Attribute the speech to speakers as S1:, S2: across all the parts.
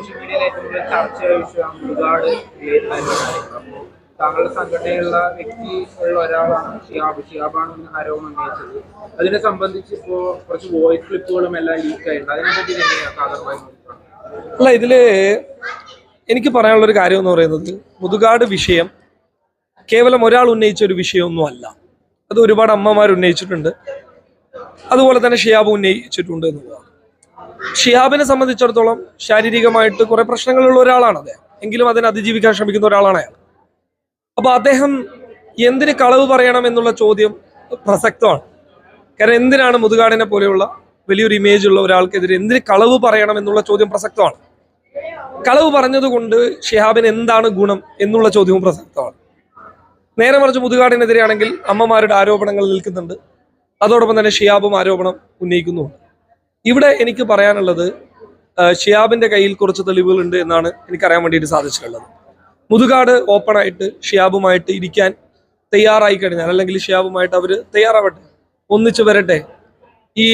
S1: Social മീഡിയയിൽ ഏറ്റവും കൂടുതൽ ചർച്ചയായ വിഷയമാണ് ഒരുപാട് താങ്കളുടെ സംഘടനയിലുള്ള വ്യക്തി ഉള്ള ഒരാളാണ് ഷിയാബ്. ഷിയാബാണ് ആരോപണം ഉന്നയിച്ചത്. അതിനെ സംബന്ധിച്ച് ഇപ്പോൾ കുറച്ച് വോയിസ് ക്ലിപ്പുകളും എല്ലാം ലീക്ക് ആയിട്ടുണ്ട്. അതിനെപ്പറ്റി എങ്ങനെയാണ് നോക്കുന്നത്
S2: അല്ല ഇതിൽ എനിക്ക് പറയാനുള്ളൊരു കാര്യം എന്ന് പറയുന്നത് മുതുകാട് വിഷയം കേവലം ഒരാൾ ഉന്നയിച്ച ഒരു വിഷയമൊന്നും അല്ല. അത് ഒരുപാട് അമ്മമാർ ഉന്നയിച്ചിട്ടുണ്ട്. അതുപോലെ തന്നെ ഷിയാബ് ഉന്നയിച്ചിട്ടുണ്ട് എന്നുള്ളതാണ്. ഷിയാബിനെ സംബന്ധിച്ചിടത്തോളം ശാരീരികമായിട്ട് കുറെ പ്രശ്നങ്ങളുള്ള ഒരാളാണ് അദ്ദേഹം. എങ്കിലും അതിനെ അതിജീവിക്കാൻ ശ്രമിക്കുന്ന ഒരാളാണ് അയാൾ. അപ്പൊ അദ്ദേഹം എന്തിന് കളവ് പറയണം എന്നുള്ള ചോദ്യം പ്രസക്തമാണ്. കാരണം എന്തിനാണ് മുതുകാടിനെ പോലെയുള്ള വലിയൊരു ഇമേജ് ഉള്ള ഒരാൾക്കെതിരെ എന്തിന് കളവ് പറയണം എന്നുള്ള ചോദ്യം പ്രസക്തമാണ്. കളവ് പറഞ്ഞതുകൊണ്ട് ഷിഹാബിന് എന്താണ് ഗുണം എന്നുള്ള ചോദ്യവും പ്രസക്തമാണ്. നേരെ മറിച്ച് മുതുകാടിനെതിരെയാണെങ്കിൽ അമ്മമാരുടെ ആരോപണങ്ങൾ നിൽക്കുന്നുണ്ട്. അതോടൊപ്പം തന്നെ ഷിയാബും ആരോപണം ഉന്നയിക്കുന്നുമുണ്ട്. ഇവിടെ എനിക്ക് പറയാനുള്ളത് ഷിയാബിന്റെ കയ്യിൽ കുറച്ച് തെളിവുകളുണ്ട് എന്നാണ് എനിക്കറിയാൻ വേണ്ടിയിട്ട് സാധിച്ചിട്ടുള്ളത്. മുതുകാട് ഓപ്പൺ ആയിട്ട് ഷിയാബുമായിട്ട് ഇരിക്കാൻ തയ്യാറായി കഴിഞ്ഞാൽ അല്ലെങ്കിൽ ഷിയാബുമായിട്ട് അവർ തയ്യാറാവട്ടെ ഒന്നിച്ചു വരട്ടെ ഈ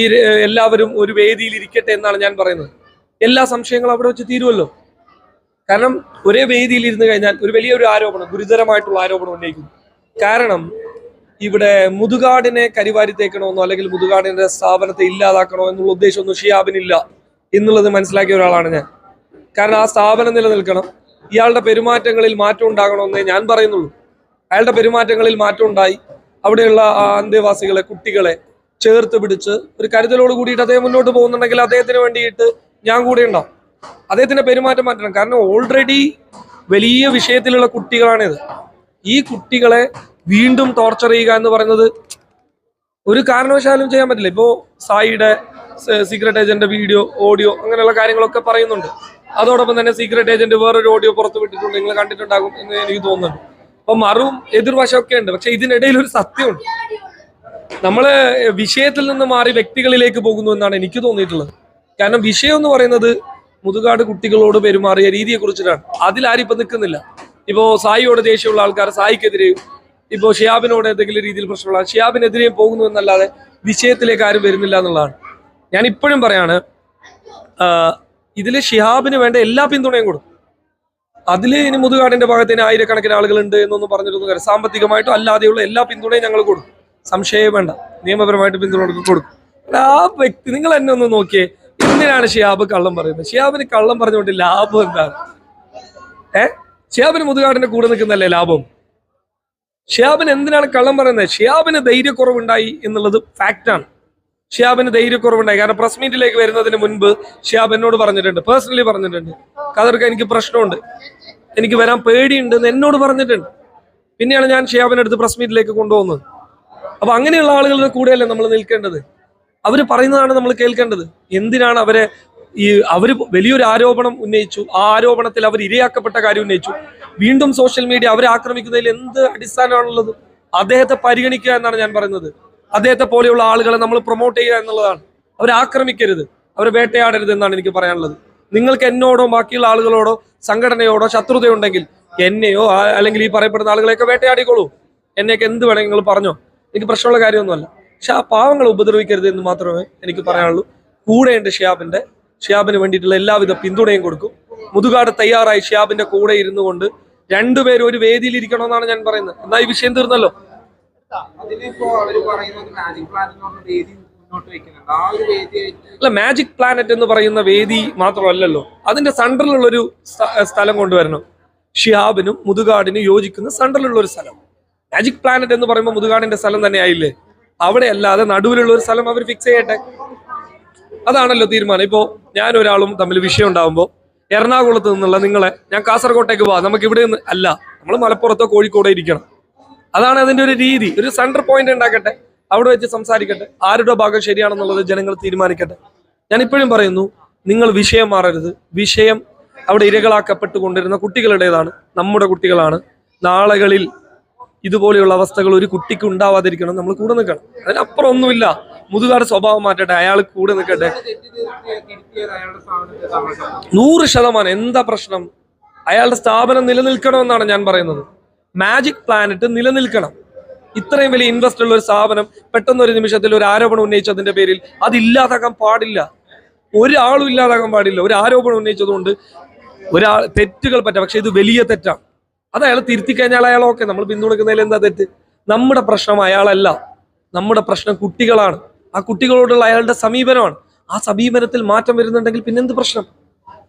S2: എല്ലാവരും ഒരു വേദിയിൽ ഇരിക്കട്ടെ എന്നാണ് ഞാൻ പറയുന്നത്. എല്ലാ സംശയങ്ങളും അവിടെ വെച്ച് തീരുമല്ലോ കാരണം ഒരേ വേദിയിൽ ഇരുന്ന് കഴിഞ്ഞാൽ ഒരു വലിയൊരു ആരോപണം ഗുരുതരമായിട്ടുള്ള ആരോപണം ഉന്നയിക്കുന്നു. കാരണം ഇവിടെ മുതുകാടിനെ കരിവാരി തേക്കണമെന്നോ അല്ലെങ്കിൽ മുതുകാടിന്റെ സ്ഥാപനത്തെ ഇല്ലാതാക്കണോ എന്നുള്ള ഉദ്ദേശമൊന്നും ഷിയാബിനില്ല എന്നുള്ളത് മനസ്സിലാക്കിയ ഒരാളാണ് ഞാൻ. കാരണം ആ സ്ഥാപനം നിലനിൽക്കണം. ഇയാളുടെ പെരുമാറ്റങ്ങളിൽ മാറ്റം ഉണ്ടാകണമെന്നേ ഞാൻ പറയുന്നുള്ളൂ. അയാളുടെ പെരുമാറ്റങ്ങളിൽ മാറ്റം ഉണ്ടായി. അവിടെയുള്ള അന്തേവാസികളെ കുട്ടികളെ ചേർത്ത് പിടിച്ച് ഒരു കരുതലോട് കൂടിയിട്ട് അദ്ദേഹം മുന്നോട്ട് പോകുന്നുണ്ടെങ്കിൽ അദ്ദേഹത്തിന് വേണ്ടിയിട്ട് ഞാൻ കൂടെ ഉണ്ടാവും. അദ്ദേഹത്തിന്റെ പെരുമാറ്റം മാറ്റണം. കാരണം ഓൾറെഡി വലിയ വിഷയത്തിലുള്ള കുട്ടികളാണിത്. ഈ കുട്ടികളെ വീണ്ടും ടോർച്ചർ ചെയ്യുക എന്ന് പറയുന്നത് ഒരു കാരണവശാലും ചെയ്യാൻ പറ്റില്ല. ഇപ്പോ സായിയുടെ സീക്രട്ട് ഏജന്റ് വീഡിയോ ഓഡിയോ അങ്ങനെയുള്ള കാര്യങ്ങളൊക്കെ പറയുന്നുണ്ട്. അതോടൊപ്പം തന്നെ സീക്രട്ട് ഏജന്റ് വേറൊരു ഓഡിയോ പുറത്തു വിട്ടിട്ടുണ്ട്. നിങ്ങൾ കണ്ടിട്ടുണ്ടാകും എന്ന് എനിക്ക് തോന്നുന്നുണ്ട്. അപ്പൊ മറുവും എതിർവശമൊക്കെ ഉണ്ട്. പക്ഷെ ഇതിനിടയിൽ ഒരു സത്യമുണ്ട്. നമ്മൾ വിഷയത്തിൽ നിന്ന് മാറി വ്യക്തികളിലേക്ക് പോകുന്നു എന്നാണ് എനിക്ക് തോന്നിയിട്ടുള്ളത്. കാരണം വിഷയം എന്ന് പറയുന്നത് മുതുകാട് കുട്ടികളോട് പെരുമാറിയ രീതിയെ കുറിച്ചിട്ടാണ് അതിലാരും ഇപ്പൊ നിൽക്കുന്നില്ല. ഇപ്പോ സായിയോട് ദേഷ്യമുള്ള ആൾക്കാർ സായിക്കെതിരെയും ഇപ്പോ ഷിയാബിനോട് എന്തെങ്കിലും രീതിയിൽ പ്രശ്നമുള്ള ഷിയാബിനെതിരെയും പോകുന്നു എന്നല്ലാതെ വിഷയത്തിലേക്ക് ആരും വരുന്നില്ല എന്നുള്ളതാണ്. ഞാൻ ഇപ്പോഴും പറയാണ് ഇതിൽ ഷിഹാബിന് വേണ്ട എല്ലാ പിന്തുണയും കൊടുക്കും അതിൽ ഇനി മുതുകാടിന്റെ ഭാഗത്ത് ഇനി ആയിരക്കണക്കിന് ആളുകളുണ്ട് എന്നൊന്നും പറഞ്ഞിട്ടൊന്നും കാര്യം സാമ്പത്തികമായിട്ടും അല്ലാതെയുള്ള എല്ലാ പിന്തുണയും ഞങ്ങൾ കൊടുക്കും സംശയം വേണ്ട. നിയമപരമായിട്ട് പിന്തുണ കൊടുക്കും ആ വ്യക്തി നിങ്ങൾ എന്നെ ഒന്ന് നോക്കിയേ. എന്തിനാണ് ഷിയാബ് കള്ളം പറയുന്നത്? ഷിയാബിന് കള്ളം പറഞ്ഞുകൊണ്ട് ലാഭം എന്താണ്? ഏ? ഷിയാബിന് മുതുകാടിന്റെ കൂടെ നിൽക്കുന്നല്ലേ ലാഭം? ഷിയാബിന് എന്തിനാണ് കള്ളം പറയുന്നത്? ഷിയാബിന് ധൈര്യക്കുറവുണ്ടായി എന്നുള്ളത് ഫാക്റ്റാണ് ഷിയാബിന് ധൈര്യക്കുറവുണ്ടായി. കാരണം പ്രസ് മീറ്റിലേക്ക് വരുന്നതിന് മുൻപ് ഷിയാബ് എന്നോട് പറഞ്ഞിട്ടുണ്ട്. പേഴ്സണലി പറഞ്ഞിട്ടുണ്ട്. കതർക്ക് എനിക്ക് പ്രശ്നമുണ്ട്. എനിക്ക് വരാൻ പേടിയുണ്ട് എന്ന് എന്നോട് പറഞ്ഞിട്ടുണ്ട്. പിന്നെയാണ് ഞാൻ ഷിയാബിനെ അടുത്ത് പ്രസ് മീറ്റിലേക്ക് കൊണ്ടുപോകുന്നത്. അപ്പൊ അങ്ങനെയുള്ള ആളുകളുടെ കൂടെയല്ലേ നമ്മൾ നിൽക്കേണ്ടത്? അവർ പറയുന്നതാണ് നമ്മൾ കേൾക്കേണ്ടത്. എന്തിനാണ് അവരെ ഈ അവർ വലിയൊരു ആരോപണം ഉന്നയിച്ചു? ആ ആരോപണത്തിൽ അവർ ഇരയാക്കപ്പെട്ട കാര്യം ഉന്നയിച്ചു. വീണ്ടും സോഷ്യൽ മീഡിയ അവരെ ആക്രമിക്കുന്നതിൽ എന്ത് അടിസ്ഥാനമാണുള്ളത്? അദ്ദേഹത്തെ പരിഗണിക്കുക എന്നാണ് ഞാൻ പറയുന്നത്. അദ്ദേഹത്തെ പോലെയുള്ള ആളുകളെ നമ്മൾ പ്രൊമോട്ട് ചെയ്യുക എന്നുള്ളതാണ്. അവരെ ആക്രമിക്കരുത്. അവരെ വേട്ടയാടരുത് എന്നാണ് എനിക്ക് പറയാനുള്ളത്. നിങ്ങൾക്ക് എന്നോടോ ബാക്കിയുള്ള ആളുകളോടോ സംഘടനയോടോ ശത്രുതയുണ്ടെങ്കിൽ എന്നെയോ അല്ലെങ്കിൽ ഈ പറയപ്പെടുന്ന ആളുകളെയൊക്കെ വേട്ടയാടിക്കോളൂ. എന്നെയൊക്കെ എന്ത് വേണമെങ്കിൽ നിങ്ങൾ പറഞ്ഞോ. എനിക്ക് പ്രശ്നമുള്ള കാര്യമൊന്നുമല്ല. പക്ഷെ ആ പാവങ്ങളെ ഉപദ്രവിക്കരുത് എന്ന് മാത്രമേ എനിക്ക് പറയാനുള്ളൂ. കൂടെയുണ്ട് ഷിയാബിന്റെ ഷിയാബിന് വേണ്ടിയിട്ടുള്ള എല്ലാവിധ പിന്തുണയും കൊടുക്കും. മുതുകാട് തയ്യാറായി ഷിയാബിന്റെ കൂടെ ഇരുന്നു കൊണ്ട് രണ്ടുപേരും ഒരു വേദിയിൽ ഇരിക്കണമെന്നാണ് ഞാൻ പറയുന്നത്. എന്നാ ഈ വിഷയം തീർന്നല്ലോ? അല്ല മാജിക് പ്ലാനറ്റ് എന്ന് പറയുന്ന വേദി മാത്രമല്ലല്ലോ. അതിന്റെ സെൻട്രലുള്ള ഒരു സ്ഥലം കൊണ്ടുവരണം. ഷിഹാബിനും മുതുകാടിനും യോജിക്കുന്ന സെൻട്രലുള്ള ഒരു സ്ഥലം. മാജിക് പ്ലാനറ്റ് എന്ന് പറയുമ്പോൾ മുതുകാടിന്റെ സ്ഥലം തന്നെ ആയില്ലേ? അവിടെ അല്ലാതെ നടുവിലുള്ള ഒരു സ്ഥലം അവർ ഫിക്സ് ചെയ്യട്ടെ? അതാണല്ലോ തീരുമാനം. ഇപ്പോ ഞാൻ ഒരാളും തമ്മിൽ വിഷയം ഉണ്ടാവുമ്പോൾ എറണാകുളത്ത് നിന്നുള്ള നിങ്ങളെ ഞാൻ കാസർഗോട്ടേക്ക് പോവാം നമുക്ക് ഇവിടെ നിന്ന് അല്ല നമ്മൾ മലപ്പുറത്തോ കോഴിക്കോടോ ഇരിക്കണം. അതാണ് അതിന്റെ ഒരു രീതി. ഒരു സെന്റർ പോയിന്റ് ഉണ്ടാക്കട്ടെ. അവിടെ വെച്ച് സംസാരിക്കട്ടെ. ആരുടെ ഭാഗം ശരിയാണെന്നുള്ളത് ജനങ്ങൾ തീരുമാനിക്കട്ടെ. ഞാൻ ഇപ്പോഴും പറയുന്നു നിങ്ങൾ വിഷയം മാറരുത്. വിഷയം അവിടെ ഇരകളാക്കപ്പെട്ടുകൊണ്ടിരുന്ന കുട്ടികളുടേതാണ്. നമ്മുടെ കുട്ടികളാണ്. നാളുകളിൽ ഇതുപോലെയുള്ള അവസ്ഥകൾ ഒരു കുട്ടിക്ക് ഉണ്ടാവാതിരിക്കണം. നമ്മൾ കൂടെ നിൽക്കണം. അതിനപ്പുറം ഒന്നുമില്ല. മുതുകാട് സ്വഭാവം മാറ്റട്ടെ അയാൾ കൂടെ നിൽക്കട്ടെ നൂറ് ശതമാനം എന്താ പ്രശ്നം? അയാളുടെ സ്ഥാപനം നിലനിൽക്കണമെന്നാണ് ഞാൻ പറയുന്നത്. മാജിക് പ്ലാനറ്റ് നിലനിൽക്കണം. ഇത്രയും വലിയ ഇൻവെസ്റ്റ് ഉള്ള ഒരു സ്ഥാപനം പെട്ടെന്ന് ഒരു നിമിഷത്തിൽ ഒരു ആരോപണം ഉന്നയിച്ചതിന്റെ പേരിൽ അത് ഇല്ലാതാക്കാൻ പാടില്ല. ഒരാളും ഇല്ലാതാക്കാൻ പാടില്ല. ഒരു ആരോപണം ഉന്നയിച്ചതുകൊണ്ട് ഒരാൾ തെറ്റുകൾ പറ്റാം. പക്ഷെ ഇത് വലിയ തെറ്റാണ്. അത് അയാൾ തിരുത്തി കഴിഞ്ഞാൽ അയാൾ ഓക്കെ നമ്മൾ പിന്തുണക്കുന്നതിൽ എന്താ തെറ്റ്? നമ്മുടെ പ്രശ്നം അയാളല്ല. നമ്മുടെ പ്രശ്നം കുട്ടികളാണ്. ആ കുട്ടികളോടുള്ള അയാളുടെ സമീപനമാണ്. ആ സമീപനത്തിൽ മാറ്റം വരുന്നുണ്ടെങ്കിൽ പിന്നെന്ത് പ്രശ്നം?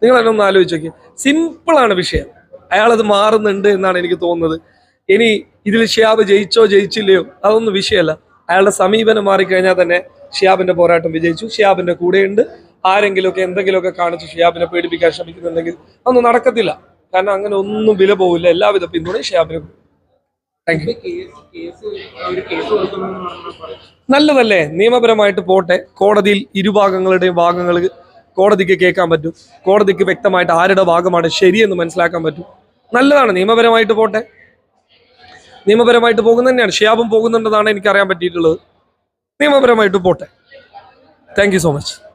S2: നിങ്ങൾ അതിനെ ഒന്ന് ആലോചിച്ച് നോക്കി. സിമ്പിളാണ് വിഷയം. അയാളത് മാറുന്നുണ്ട് എന്നാണ് എനിക്ക് തോന്നുന്നത്. ഇനി ഇതിൽ ഷിയാബ് ജയിച്ചോ ജയിച്ചില്ലയോ അതൊന്നും വിഷയമല്ല. അയാളുടെ സമീപനം മാറിക്കഴിഞ്ഞാൽ തന്നെ ഷിയാബിന്റെ പോരാട്ടം വിജയിച്ചു. ഷിയാബിന്റെ കൂടെയുണ്ട്. ആരെങ്കിലുമൊക്കെ എന്തെങ്കിലുമൊക്കെ കാണിച്ച് ഷിയാബിനെ പേടിപ്പിക്കാൻ ശ്രമിക്കുന്നുണ്ടെങ്കിൽ അതൊന്നും നടക്കത്തില്ല. കാരണം അങ്ങനെ ഒന്നും വില പോവില്ല. എല്ലാവിധ പിന്തുണയും ഷിയാബിന് താങ്ക് യു നല്ലതല്ലേ? നിയമപരമായിട്ട് പോട്ടെ. കോടതിയിൽ ഇരുഭാഗങ്ങളുടെയും ഭാഗങ്ങൾ കോടതിക്ക് കേൾക്കാൻ പറ്റും. കോടതിക്ക് വ്യക്തമായിട്ട് ആരുടെ ഭാഗമാണ് ശരിയെന്ന് മനസ്സിലാക്കാൻ പറ്റും. നല്ലതാണ്. നിയമപരമായിട്ട് പോട്ടെ. നിയമപരമായിട്ട് പോകുന്ന തന്നെയാണ്. ഷിയാബും പോകുന്നുണ്ടെന്നാണ് എനിക്കറിയാൻ പറ്റിയിട്ടുള്ളത്. നിയമപരമായിട്ട് പോട്ടെ. Thank so much